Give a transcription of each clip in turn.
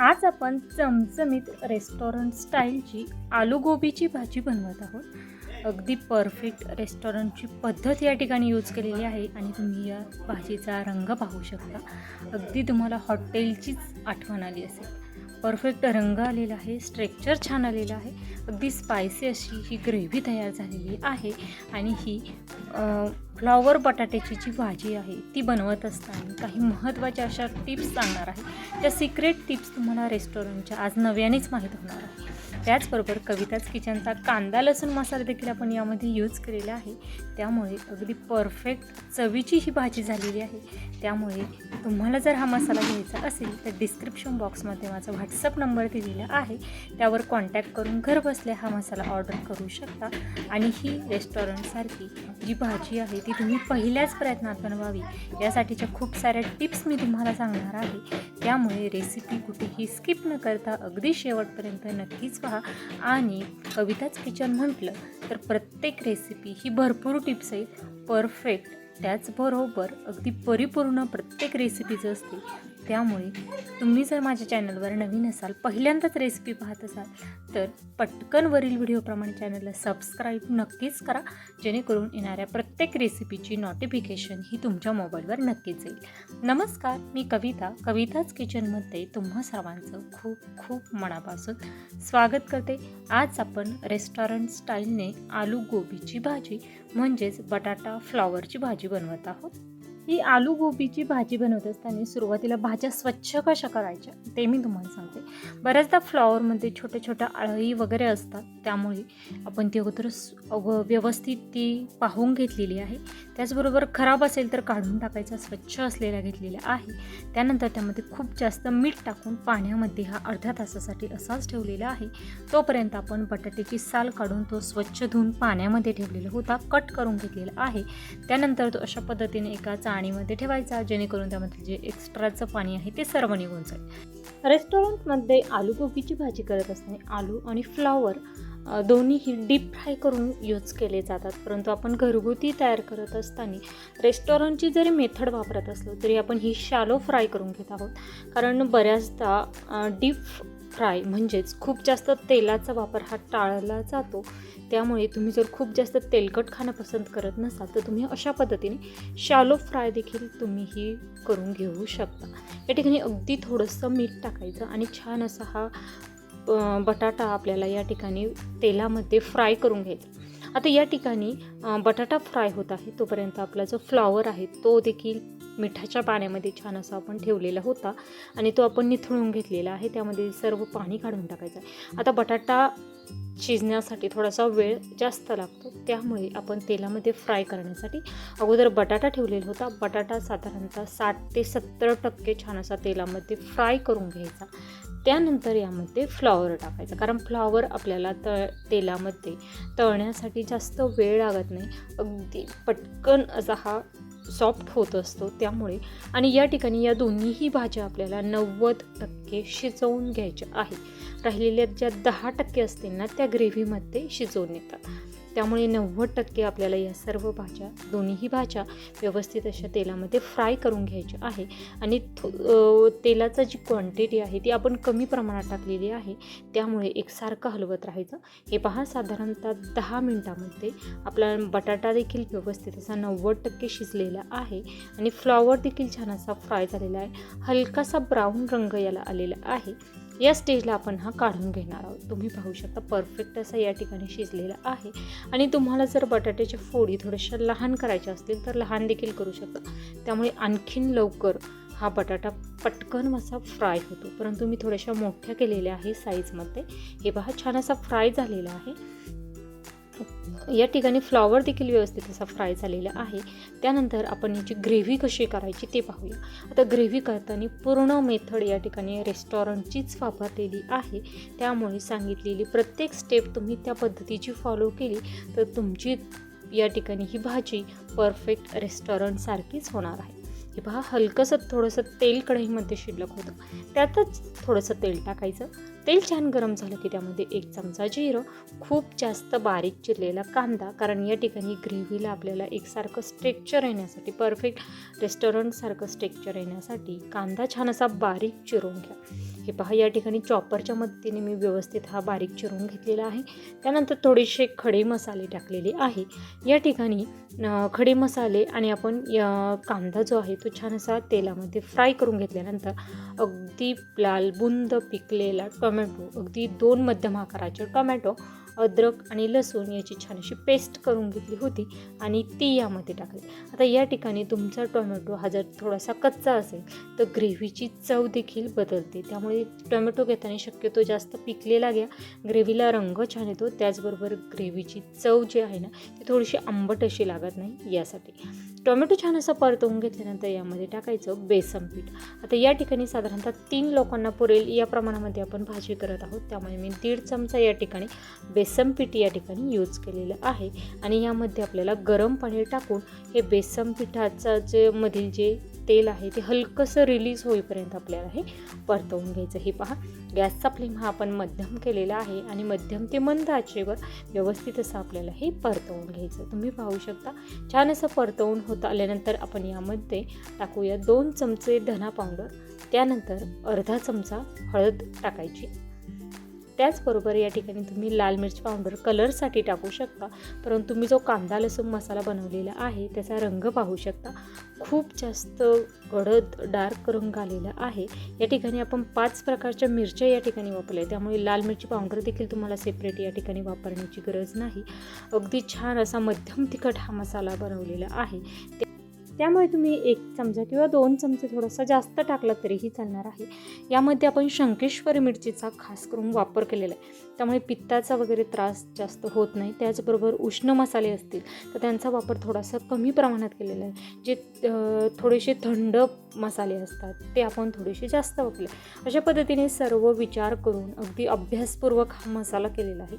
आज आपण चमचमीत रेस्टॉरंट स्टाईलची आलू गोबीची भाजी बनवत आहोत. अगदी परफेक्ट रेस्टॉरंटची पद्धत या ठिकाणी यूज केलेली आहे आणि तुम्ही या भाजीचा रंग पाहू शकता. अगदी तुम्हाला हॉटेलचीच आठवण आली असेल. परफेक्ट रंग आलेला आहे स्ट्रेक्चर छान आलेलं आहे. अगदी स्पायसी अशी ही ग्रेव्ही तयार झालेली आहे. आणि ही फ्लॉवर बटाट्याची जी भाजी आहे ती बनवत असताना काही महत्त्वाच्या अशा टिप्स सांगणार आहे. त्या सिक्रेट टिप्स तुम्हाला रेस्टॉरंटच्या आज नव्यानेच माहीत होणार आहे त्याचबरोबर कविताच किचनचा कांदा लसूण मसाला देखील आपण यामध्ये यूज केलेला आहे. त्यामुळे अगदी परफेक्ट चवीची ही भाजी झालेली आहे. त्यामुळे तुम्हाला जर हा मसाला घ्यायचा असेल तर डिस्क्रिप्शन बॉक्समध्ये माझा व्हॉट्सअप नंबर दिलेला आहे. त्यावर कॉन्टॅक्ट करून घर बसल्या हा मसाला ऑर्डर करू शकता. आणि ही रेस्टॉरंटसारखी जी भाजी आहे ती तुम्ही पहिल्याच प्रयत्नात बनवावी. यासाठीच्या खूप साऱ्या टिप्स मी तुम्हाला सांगणार आहे. त्यामुळे रेसिपी कुठेही स्किप न करता अगदी शेवटपर्यंत नक्कीच पहा. आणि कविताच किचन म्हटलं तर प्रत्येक रेसिपी ही भरपूर टिप्स आहेत. परफेक्ट त्याचबरोबर अगदी परिपूर्ण प्रत्येक रेसिपीचं असते. त्यामुळे तुम्ही जर माझ्या चॅनलवर नवीन असाल पहिल्यांदाच रेसिपी पाहत असाल तर पटकन वरील व्हिडिओप्रमाणे चॅनलला सबस्क्राईब नक्कीच करा जेणेकरून येणाऱ्या प्रत्येक रेसिपीची नोटिफिकेशन ही तुमच्या मोबाईलवर नक्कीच येईल. नमस्कार मी कविता. कविताच किचनमध्ये तुम्हा सर्वांचं खूप खूप मनापासून स्वागत करते. आज आपण रेस्टॉरंट स्टाईलने आलू गोबीची भाजी म्हणजेच बटाटा फ्लॉवरची भाजी बनवत आहोत. ही आलू गोबीची भाजी बनवत असताना सुरुवातीला भाज्या स्वच्छ कशा करायच्या ते मी तुम्हाला सांगते. बऱ्याचदा फ्लॉवरमध्ये छोट्या छोट्या अळी वगैरे असतात त्यामुळे आपण ती अगोदर व्यवस्थित ती पाहून घेतलेली आहे. त्याचबरोबर खराब असेल तर काढून टाकायचा स्वच्छ असलेल्या घेतलेल्या आहे. त्यानंतर त्यामध्ये खूप जास्त मीठ टाकून पाण्यामध्ये हा अर्ध्या तासासाठी असाच ठेवलेला आहे. तोपर्यंत आपण बटाट्याची साल काढून तो स्वच्छ धुवून पाण्यामध्ये ठेवलेला होता कट करून घेतलेला आहे. त्यानंतर तो अशा पद्धतीने एका चाळणीमध्ये ठेवायचा जेणेकरून त्यामध्ये जे एक्स्ट्राचं पाणी आहे ते सर्व निघून जाईल. रेस्टॉरंटमध्ये आलू गोबीची भाजी करत असताना आलू आणि फ्लॉवर दोन्हीही डीप फ्राय करून यूज केले जातात. परंतु आपण घरगुती तयार करत असताना रेस्टॉरंटची जरी मेथड वापरत असलो तरी आपण ही शालो फ्राय करून घेत आहोत. कारण बऱ्याचदा डीप फ्राय म्हणजेच खूप जास्त तेलाचा वापर हा टाळला जातो. त्यामुळे तुम्ही जर खूप जास्त तेलकट खाणं पसंत करत नसाल तर तुम्ही अशा पद्धतीने शालो फ्राय देखील तुम्ही ही करून घेऊ शकता. या ठिकाणी अगदी थोडंसं मीठ टाकायचं आणि छान असा हा बटाटा आपल्याला या ठिकाणी तेलामध्ये फ्राय करून घ्यायचा. आता या ठिकाणी बटाटा फ्राय होत आहे. तोपर्यंत आपला जो फ्लॉवर आहे तो देखील मिठाच्या पाण्यामध्ये छान असा आपण ठेवलेला होता आणि तो आपण निथळून घेतलेला आहे. त्यामध्ये सर्व पाणी काढून टाकायचं आहे. आता बटाटा शिजण्यासाठी थोडासा वेळ जास्त लागतो. त्यामुळे आपण तेलामध्ये फ्राय करण्यासाठी अगोदर बटाटा ठेवलेला होता. बटाटा साधारणतः साठ ते सत्तर टक्के छान असा तेलामध्ये फ्राय करून घ्यायचा. त्यानंतर यामध्ये फ्लॉवर टाकायचा. कारण फ्लॉवर आपल्याला तळ तेलामध्ये तळण्यासाठी जास्त वेळ लागत नाही. अगदी पटकन असा हा सॉफ्ट होत असतो त्यामुळे. आणि या ठिकाणी या दोन्हीही भाज्या आपल्याला नव्वद टक्के शिजवून घ्यायच्या आहेत राहिलेल्या ज्या दहा टक्के असतील ना त्या ग्रेव्हीमध्ये शिजवून येतात. त्यामुळे नव्वद टक्के आपल्याला या सर्व भाज्या दोन्हीही भाज्या व्यवस्थित अशा तेलामध्ये फ्राय करून घ्यायच्या आहे. आणि थो- तेलाचा जी क्वांटिटी आहे ती आपण कमी प्रमाणात टाकलेली आहे त्यामुळे एकसारखं हलवत राहायचं. हे पहा साधारणतः दहा मिनटामध्ये आपला बटाटा देखील व्यवस्थित असा नव्वद टक्के शिजलेला आहे. आणि फ्लॉवर देखील छान असा फ्राय झालेला आहे. हलकासा ब्राऊन रंग याला आलेला आहे. या स्टेजला आपण हा काढून घेणार आहोत. तुम्ही पाहू शकता परफेक्ट असा या ठिकाणी शिजलेला आहे. आणि तुम्हाला जर बटाट्याच्या फोडी थोड्याशा लहान करायच्या असतील तर लहान देखील करू शकता. त्यामुळे आणखीन लवकर हा बटाटा पटकन असा फ्राय होतो. परंतु मी थोड्याशा मोठ्या केलेल्या आहे साईजमध्ये. हे पहा छान असा फ्राय झालेला आहे. या ठिकाणी फ्लॉवर देखील व्यवस्थित असा फ्राय झालेला आहे. त्यानंतर आपण याची ग्रेव्ही कशी करायची ते पाहूया. आता ग्रेव्ही करताना पूर्ण मेथड या ठिकाणी रेस्टॉरंटचीच वापरलेली आहे. त्यामुळे सांगितलेली प्रत्येक स्टेप तुम्ही त्या पद्धतीची फॉलो केली तर तुमची या ठिकाणी ही भाजी परफेक्ट रेस्टॉरंटसारखीच होणार आहे. हे पहा हलकंसं थोडंसं तेल कढईमध्ये शिल्लक होतं. त्यातच थोडंसं तेल टाकायचं. तेल छान गरम झालं की त्यामध्ये एक चमचा जिरं खूप जास्त बारीक चिरलेला कांदा कारण या ठिकाणी ग्रेव्हीला आपल्याला एकसारखं स्ट्रेक्चर येण्यासाठी परफेक्ट रेस्टॉरंटसारखं स्ट्रेक्चर येण्यासाठी कांदा छान असा बारीक चिरून घ्या. हे पहा या ठिकाणी चॉपरच्या मदतीने मी व्यवस्थित हा बारीक चिरून घेतलेला आहे. त्यानंतर थोडेसे खडे मसाले टाकलेले आहे. या ठिकाणी खडे मसाले आणि आपण कांदा जो आहे तो छान असा तेलामध्ये फ्राय करून घेतल्यानंतर अगदी लाल बुंद पिकलेला टोमॅटो अगदी दोन मध्यम आकाराचे टोमॅटो अद्रक आणि लसूण याची छान अशी पेस्ट करून घेतली होती आणि ती यामध्ये टाकली. आता या ठिकाणी तुमचा टोमॅटो हा जर थोडासा कच्चा असेल तर ग्रेव्हीची चव देखील बदलते. त्यामुळे टोमॅटो घेताना शक्यतो जास्त पिकलेला घ्या. ग्रेव्हीला रंग छान येतो त्याचबरोबर ग्रेव्हीची चव जी आहे ना ती थोडीशी आंबट अशी लागत नाही यासाठी. टोमॅटो छान असं परतवून घेतल्यानंतर यामध्ये टाकायचं बेसन पीठ. आता या ठिकाणी साधारणतः तीन लोकांना पुरेल या प्रमाणामध्ये आपण भाजी करत आहोत. त्यामुळे मी दीड चमचा या ठिकाणी बेसन पीठ या ठिकाणी यूज केलेलं आहे. आणि यामध्ये आपल्याला गरम पाणी टाकून हे बेसन पिठाचं जे मधील जे तेल आहे ते हलकंसं रिलीज होईपर्यंत आपल्याला हे परतवून घ्यायचं. हे पहा गॅसचा फ्लेम हा आपण मध्यम केलेला आहे आणि मध्यम ते मंद आचेवर व्यवस्थित असं आपल्याला हे परतवून घ्यायचं. तुम्ही पाहू शकता छान असं परतवून होत आल्यानंतर आपण यामध्ये टाकूया दोन चमचे धना पावडर त्यानंतर अर्धा चमचा हळद टाकायची. त्याचबरोबर या ठिकाणी तुम्ही लाल मिरची पावडर कलरसाठी टाकू शकता. परंतु मी जो कांदा लसूण मसाला बनवलेला आहे त्याचा रंग पाहू शकता. खूप जास्त गडद डार्क रंग आलेला आहे. या ठिकाणी आपण पाच प्रकारच्या मिरच्या या ठिकाणी वापरल्या. त्यामुळे लाल मिरची पावडर देखील तुम्हाला सेपरेट या ठिकाणी वापरण्याची गरज नाही. अगदी छान असा मध्यम तिखट हा मसाला बनवलेला आहे. ते- त्यामुळे तुम्ही एक चमचा किंवा दोन चमचे थोडासा जास्त टाकला तरीही चालणार आहे. यामध्ये आपण शंकेश्वरी मिरचीचा खास करून वापर केलेला आहे. त्यामुळे पित्ताचा वगैरे त्रास जास्त होत नाही. त्याचबरोबर उष्ण मसाले असतील तर त्यांचा वापर थोडासा कमी प्रमाणात केलेला आहे. जे थोडेसे थंड मसाले असतात ते आपण थोडेसे जास्त वापरले. अशा पद्धतीने सर्व विचार करून अगदी अभ्यासपूर्वक हा मसाला केलेला आहे.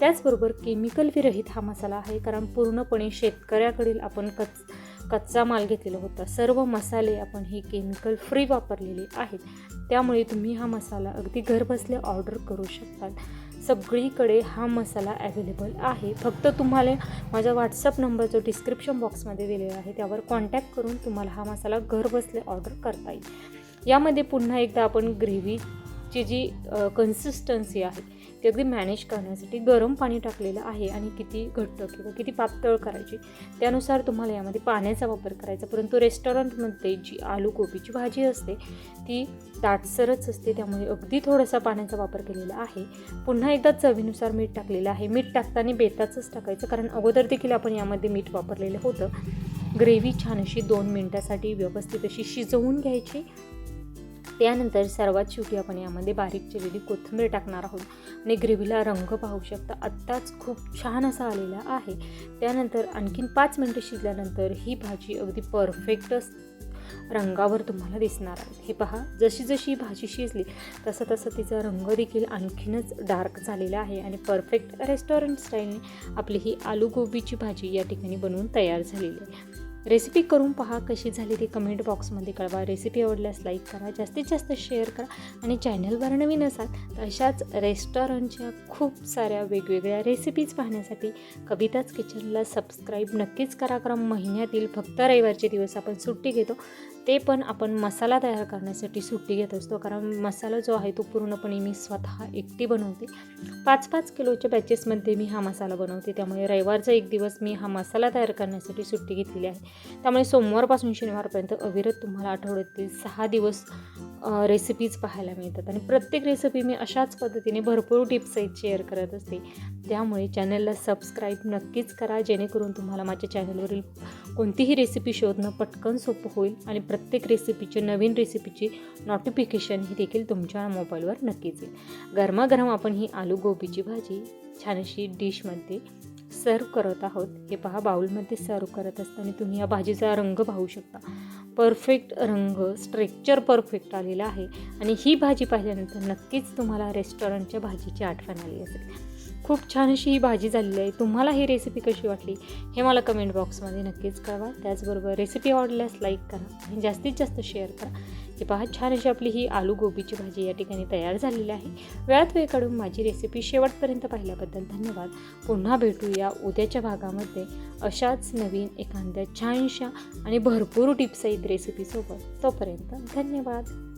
त्याचबरोबर केमिकल विरहित हा मसाला आहे कारण पूर्णपणे शेतकऱ्याकडील आपण कच कच्चा माल घेतलेला होता. सर्व मसाले आपण हे केमिकल फ्री वापरलेले आहेत. त्यामुळे तुम्ही हा मसाला अगदी घरबसल्या ऑर्डर करू शकतात. सगळीकडे हा मसाला अवेलेबल आहे. फक्त तुम्हाला माझा व्हॉट्सअप नंबर जो डिस्क्रिप्शन बॉक्समध्ये दिलेला आहे त्यावर कॉन्टॅक्ट करून तुम्हाला हा मसाला घरबसल्या ऑर्डर करता येईल. यामध्ये पुन्हा एकदा आपण ग्रेव्हीची जी कन्सिस्टन्सी आहे ती अगदी मॅनेज करण्यासाठी गरम पाणी टाकलेलं आहे आणि किती घट्ट किंवा किती पातळ करायची त्यानुसार तुम्हाला यामध्ये पाण्याचा वापर करायचा. परंतु रेस्टॉरंटमध्ये जी आलू कोबीची भाजी असते ती दाटसरच असते. त्यामुळे अगदी थोडासा पाण्याचा वापर केलेला आहे. पुन्हा एकदा चवीनुसार मीठ टाकलेलं आहे. मीठ टाकताना बेताचंच टाकायचं कारण अगोदर देखील आपण यामध्ये मीठ वापरलेलं होतं. ग्रेव्ही छान अशी दोन मिनटासाठी व्यवस्थित अशी शिजवून घ्यायची. त्यानंतर सर्वात शेवटी आपण यामध्ये बारीक चिरलेली कोथिंबीर टाकणार आहोत. आणि ग्रेव्हीला रंग पाहू शकता आत्ताच खूप छान असा आलेला आहे. त्यानंतर आणखीन पाच मिनटं शिजल्यानंतर ही भाजी अगदी परफेक्ट रंगावर तुम्हाला दिसणार आहे. हे पहा जशी जशी भाजी शिजली तसं तसं तिचा रंग देखील आणखीनच डार्क झालेला आहे आणि परफेक्ट रेस्टॉरंट स्टाईलने आपली ही आलू गोबीची भाजी या ठिकाणी बनवून तयार झालेली आहे. रेसिपी करून पहा कशी झाली ती कमेंट बॉक्समध्ये कळवा. रेसिपी आवडल्यास लाईक करा जास्तीत जास्त शेअर करा आणि चॅनलवर नवीन असाल तर अशाच रेस्टॉरंटच्या खूप साऱ्या वेगवेगळ्या रेसिपीज पाहण्यासाठी कविताच किचनला सबस्क्राईब नक्कीच करा. कारण महिन्यातील फक्त रविवारचे दिवस आपण सुट्टी घेतो ते पण आपण मसाला तयार करण्यासाठी सुट्टी घेत असतो. कारण मसाला जो आहे तो पूर्णपणे मी स्वतः एकटी बनवते. पाच पाच किलोच्या बॅचेसमध्ये मी हा मसाला बनवते. त्यामुळे रविवारचा एक दिवस मी हा मसाला तयार करण्यासाठी सुट्टी घेतलेली आहे. त्यामुळे सोमवारपासून शनिवारपर्यंत अविरत तुम्हाला आठवड्यातील सहा दिवस रेसिपीज पाहायला मिळतात. आणि प्रत्येक रेसिपी मी अशाच पद्धतीने भरपूर टिप्ससहित शेअर करत असते. त्यामुळे चॅनलला सबस्क्राईब नक्कीच करा जेणेकरून तुम्हाला माझ्या चॅनलवरील कोणतीही रेसिपी शोधणं पटकन सोपं होईल आणि प्रत्येक रेसिपीचे नवीन रेसिपीची नोटिफिकेशन ही देखील तुमच्या मोबाईलवर नक्कीच येईल. गरमागरम आपण ही आलू गोबीची भाजी छानशी डिशमध्ये सर्व करत आहोत. हे पहा बाउलमध्ये सर्व करत असताना तुम्ही या भाजीचा रंग पाहू शकता. परफेक्ट रंग स्ट्रेक्चर परफेक्ट आलेला आहे. आणि ही भाजी पाहिल्यानंतर नक्कीच तुम्हाला रेस्टॉरंटच्या भाजीची आठवण आली असेल. खूप छान अशी ही भाजी झालेली आहे. तुम्हाला ही रेसिपी कशी वाटली हे मला कमेंट बॉक्समध्ये नक्कीच कळवा. त्याचबरोबर रेसिपी आवडल्यास लाईक करा आणि जास्तीत जास्त शेअर करा. हे पहा छान अशी आपली ही आलू गोबीची भाजी या ठिकाणी तयार झालेली आहे. वेळात वेळ काढून माझी रेसिपी शेवटपर्यंत पाहिल्याबद्दल धन्यवाद. पुन्हा भेटूया उद्याच्या भागामध्ये अशाच नवीन एखाद्या छानशा आणि भरपूर टिप्सहित रेसिपीसोबत तोपर्यंत धन्यवाद.